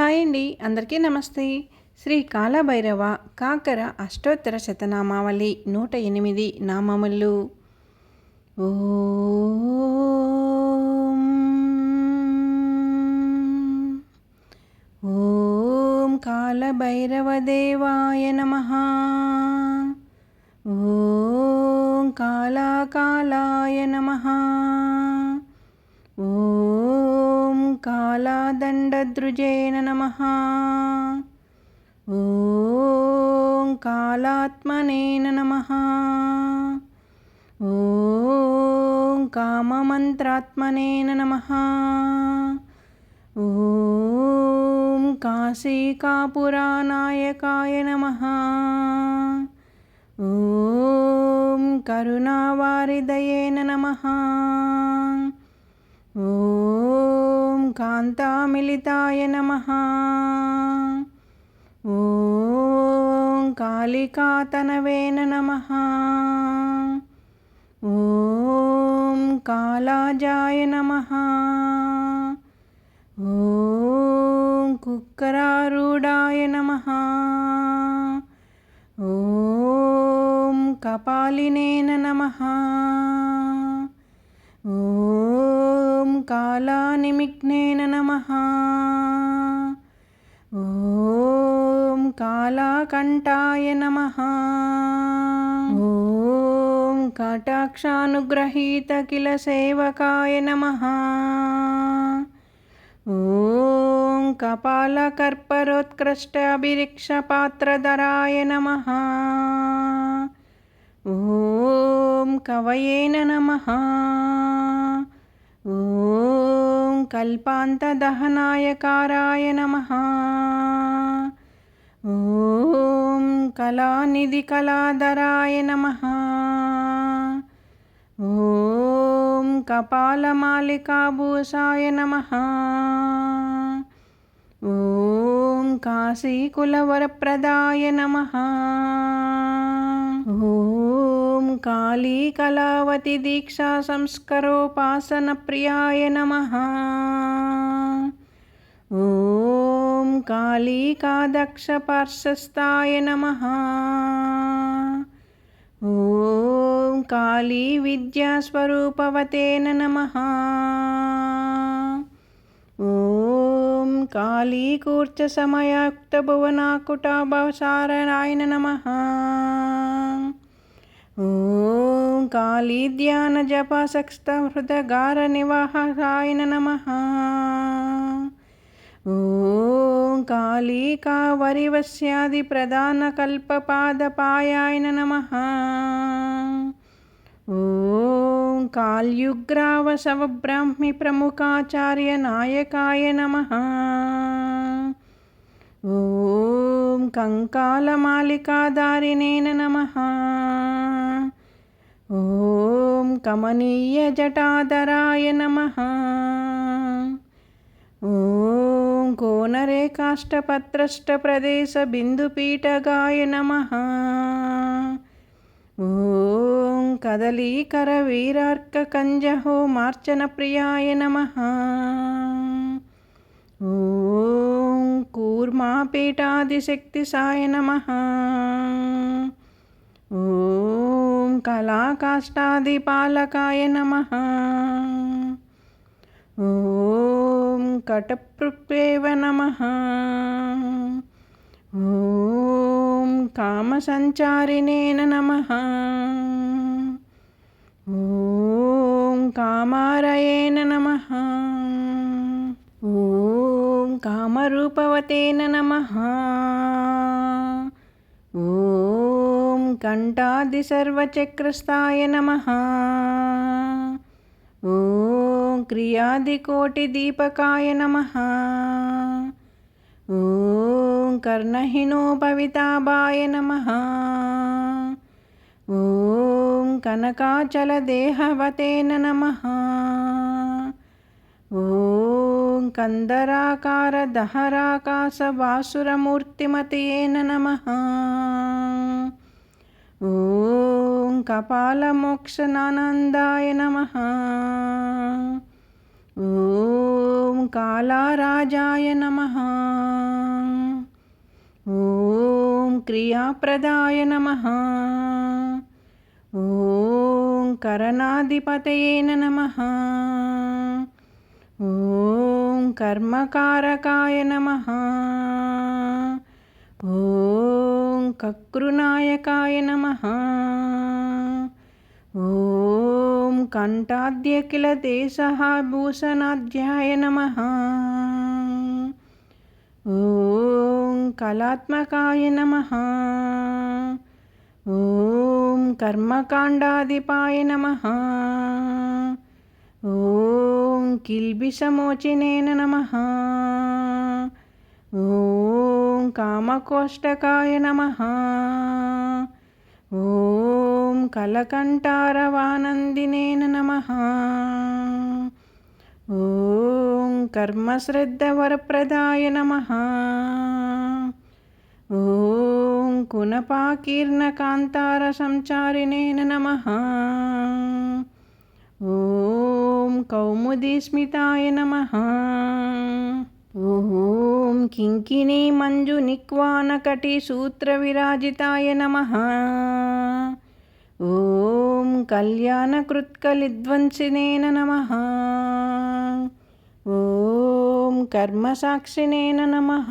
Hi అండి అందరికీ నమస్తే. శ్రీ కాలభైరవ కాకర అష్టోత్తర శతనామావళి నూట ఎనిమిది నామములు. ఓం ఓం కాలభైరవదేవాయ నమ. ఓం కాళాకాలాయ నమ. ఓం కాళాదండద్రుజేన నమ ఓం కాళాత్మనేన నమ ఓం కామమంత్రాత్మనేన నమ ఓం కాశీకాపురానాయకాయ నమ ఓం కరుణావారిదయేన నమ ఓం కాంతామిలితాయ నమ. ఓం కాళికాతనవేన నమ. ఓం కాళాజాయ నమ. ఓం కుక్కరారూఢాయ నమ. ఓం కపాలినేన నమ. ఓం కాళానిమిగ్నేన నమ. ఓం కాళాకంఠాయ నమ. ఓం కటాక్షానుగ్రహీత కిల సేవకాయ నమ. ఓం కపాలకర్పరోత్కృష్టాభిరిక్షపాత్రధరాయ నమ. ఓం కవయేన నమ. ఓం కల్పాంతదహనాయకారాయ నమ. ఓం కళానిధి కళాధరాయ నమ. ఓం కపాలమాలికాభూషాయ నమ. ఓం కాశీకులవరప్రదాయ నమ. ఓం కాళీ కళావతి దీక్షా సంస్కరోపాసన ప్రియాయ నమ ఓం కాళీకాదక్షపార్శస్థాయ నమ ఓం కాళీ విద్యాస్వరూపవతేన నమ ఓం కాళీకూర్చ సమయాక్త భువనాకుటాభవసారాయణ నమ ఓం కాళీ ధ్యాన జప సక్స్త హృదగార కాళీధ్యానజపసక్స్తహృదగారనివాహాయ నమ ఓం కాళీ కావరివస్యాది ప్రధాన కాళీకావరివస్యాదిప్రధానకల్పపాదపాయాయ నమ ఓం కాళ్యుగ్రావసవబ్రాహ్మి ప్రముఖాచార్య నాయకాయ నమ ఓం కంకాలమాలికాదారినేన నమ ఓం కమనీయ కమనీయజటాధరాయ నమ. ఓం కోనరేకాష్టపత్రష్టప్రదేశబిందుపీఠగాయ నమ. ఓం కదలీకర వీరార్క కంజహో మార్చన ప్రియాయ నమ. ఓం కూర్మాపీఠాదిశక్తిసాయ నమ. ఓం కళాకాష్టాదిపాలకాయ నమ. ఓం కటపృప్యేవ నమ. ఓం కామసంచారిణేన నమ. ఓం కామారయేన నమ. ఓం కామరూపవతేన నమ. ఓం घण्टादिसर्वचक्रस्ताय नमः ॐ क्रियादिकोटिदीपकाय नमः ॐ कर्णहिनोपविताभाय नमः ॐ कनकाचलदेहवतेन नमः ॐ कन्दराकारदहराकाशवासुरमूर्तिमतयेन नमः కపాలమోక్షనానందాయ నమ. ఓం కాళారాజాయ నమ. ఓం క్రియాప్రదాయ నమ. ఓం కరణాధిపతయే నమ. ఓం కర్మకారకాయ నమ. ఓం కకృనాయకాయ నమ. ఓం కంఠాద్య కిల దేశభూషణాధ్యాయ నమ. ఓం కళాత్మకాయ నమ. ఓం కర్మకాండాధిపాయ నమ. ఓం కిల్బిషమోచినేన నమ. ఓం కామకోష్టకాయ నమ. ఓం కలకంఠారవానందినేన నమ. ఓం కర్మశ్రద్ధవరప్రదాయ నమ. ఓం కునపాకీర్ణకాంతార సంచారిణేన నమ. ఓం కౌముదీస్మితాయ నమ. ఓం కింకిణీ మంజునిక్వానకటి సూత్రవిరాజితాయ నమ. ఓం కళ్యాణకృత్కలిధ్వంసినేన నమ. ఓం కర్మసాక్షినేన నమ.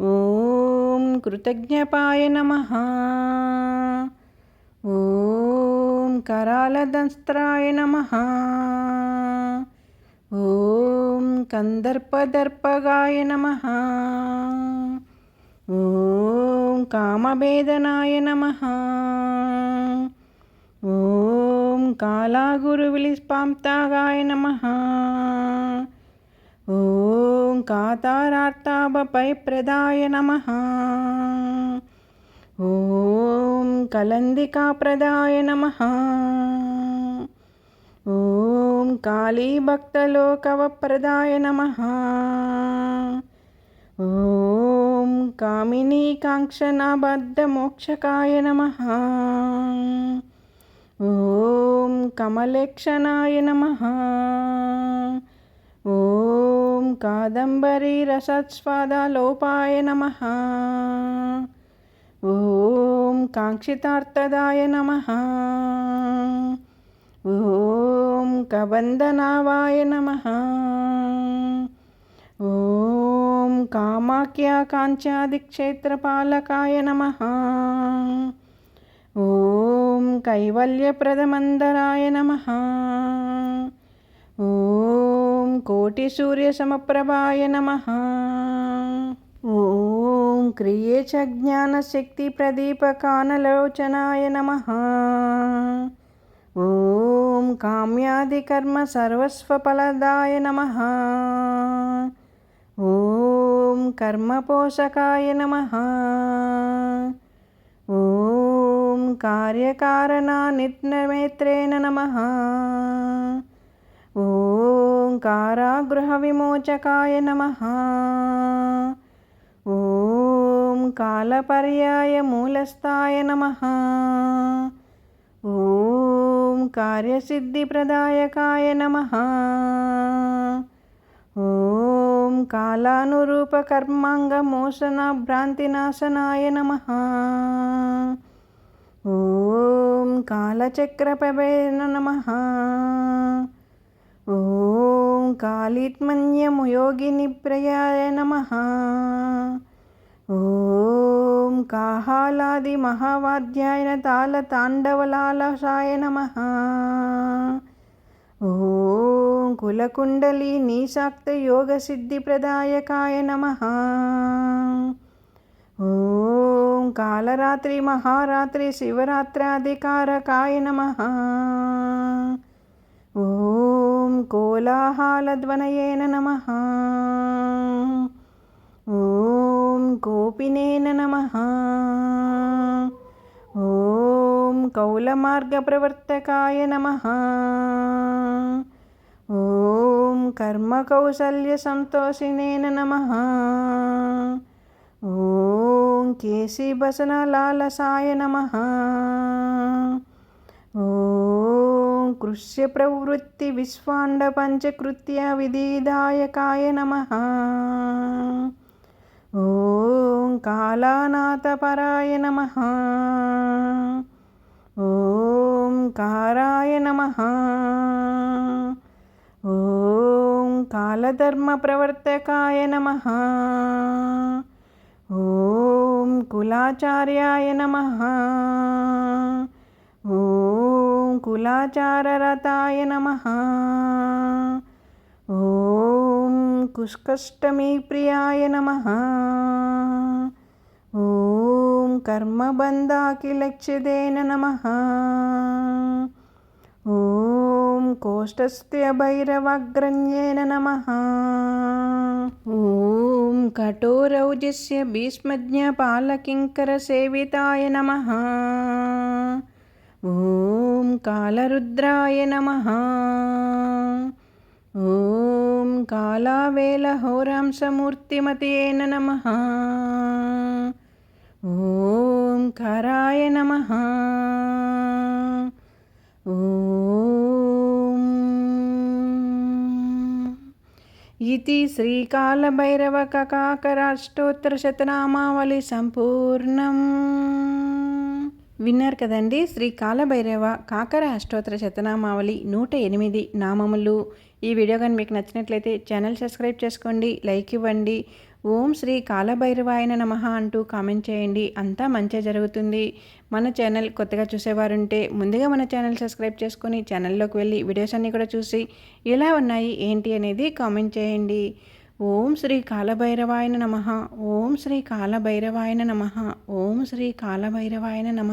ఓం కృతజ్ఞపాయ నమ. ఓం కరాళదంస్త్రాయ నమ. ఓం కందర్పదర్పగాయ నమ. ఓం కామభేదనాయ నమ. ఓం కాలాగురు విలిస్పాంతాగాయ నమ. ఓం కాతారార్తాభపై ప్రదాయ నమ. ఓం కలందికా ప్రదాయ నమ. ఓం కాళీభక్తలోకవ ప్రదాయ నమ. ఓం కామినీ కాంక్షణబద్ధ మోక్షకాయ నమ. ఓం కమలేక్షణాయ నమ. ఓం కాదంబరీ రసస్వాదలోపాయ నమ. ఓం కాంక్షితార్థదాయ నమ. ఓం కబంధనావాయ నమ. ఓం కామాఖ్యా కాంచాదిక్షేత్రపాలకాయ నమ. ఓం కైవల్యప్రదమందరాయ నమ. ఓం కోటిసూర్యసమప్రభాయ నమ. ఓం క్రియ చ జ్ఞానశక్తి ప్రదీపకానలోచనాయ నమ. ఓం కామ్యాదికర్మ సర్వస్వఫలదాయ నమ. ఓం కర్మపోషకాయ నమ. ఓం కార్యకారణానిత్ననేత్రేణ నమ. ఓం కారాగృహవిమోచకాయ నమ. ఓం కాలపర్యాయ మూలస్థాయ నమ. ఓం కార్యసిద్ధిప్రదాయకాయ నమ. ఓం ఓం కాలానురూప కర్మాంగ మోషణ భ్రాంతినాశనాయ నమ. ఓం కాలచక్రపవే నమ. ఓం కాళిత్మన్యము యోగిని ప్రయాయ నమ. ఓం కాహాలాది మహావాధ్యాయన తాళ తాండవలాలసాయ నమ. ఓం కులకుండలి నీశాక్త యోగ సిద్ధి ప్రదాయకాయ నమ. ఓం కాలరాత్రి మహారాత్రి శివరాత్రాధికారకాయ నమ. ఓం కోలాహలధ్వనయేన నమ. ఓం కోపినేన నమ. ఓం కౌలమార్గప్రవర్తకాయ నమ. ఓం కర్మకౌసల్యసంతోషినేన నమ. ఓం కేశీభసనలాలసాయ నమ. ఓం కృష్యప్రవృత్తివిశ్వాండపంచకృత్య విధిదాయకాయ నమ. కాళానాథపరాయ నమ ఓం కారాయ నమ ఓం కాళధర్మ ప్రవర్తకాయ నమ ఓం కులాచార్యాయ నమ ఓం కులాచారరతాయ నమ ఓం కుష్కష్టమే ప్రియాయ నమ. ఓం కర్మబంధాఖిలక్షిదేన నమ. ఓం కోష్టస్థ్యభైరవగ్రన్యేన నమ. ఓం కఠోరౌజస్య భీష్మజ్ఞపాలకింకరసేవితాయ నమ. ఓం కాలరుద్రాయ నమ. ॐ कालावेलहोरांसमूर्तिमते नमः ॐ कराय नमः इति श्रीकालभैरवककाकराष्टोत्तरशतनामावली सम्पूर्णम् విన్నారు కదండి. శ్రీ కాలభైరవ కాకర అష్టోత్తర శతనామావళి నూట ఎనిమిది నామములు. ఈ వీడియో కానీ మీకు నచ్చినట్లయితే ఛానల్ సబ్స్క్రైబ్ చేసుకోండి లైక్ ఇవ్వండి. ఓం శ్రీ కాలభైరవాయన నమ అంటూ కామెంట్ చేయండి. అంతా మంచిగా జరుగుతుంది. మన ఛానల్ కొత్తగా చూసేవారుంటే ముందుగా మన ఛానల్ సబ్స్క్రైబ్ చేసుకొని ఛానల్లోకి వెళ్ళి వీడియోస్ అన్నీ కూడా చూసి ఎలా ఉన్నాయి ఏంటి అనేది కామెంట్ చేయండి. ఓం శ్రీ కాలభైరవాయన నమ. ఓం శ్రీ కాలభైరవాయన నమ. ఓం శ్రీ కాలభైరవాయన నమ.